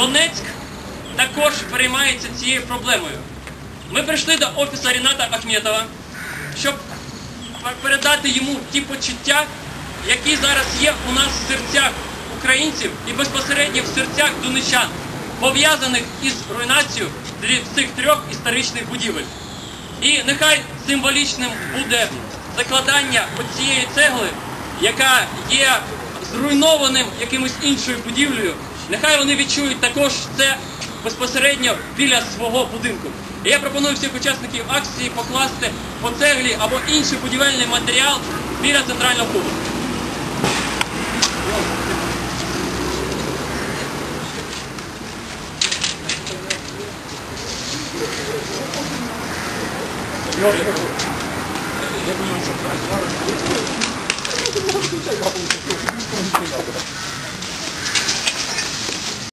Донецьк також переймається цією проблемою. Ми прийшли до офісу Ріната Ахметова, щоб передати йому ті почуття, які зараз є у нас в серцях українців і безпосередньо в серцях донечан, пов'язаних із руйнацією цих трьох історичних будівель. І нехай символічним буде закладання оцієї цегли, яка є зруйнованим якимось іншою будівлею. Нехай вони відчують також це безпосередньо біля свого будинку. І я пропоную всіх учасників акції покласти по цеглі або інший будівельний матеріал біля центрального клубу.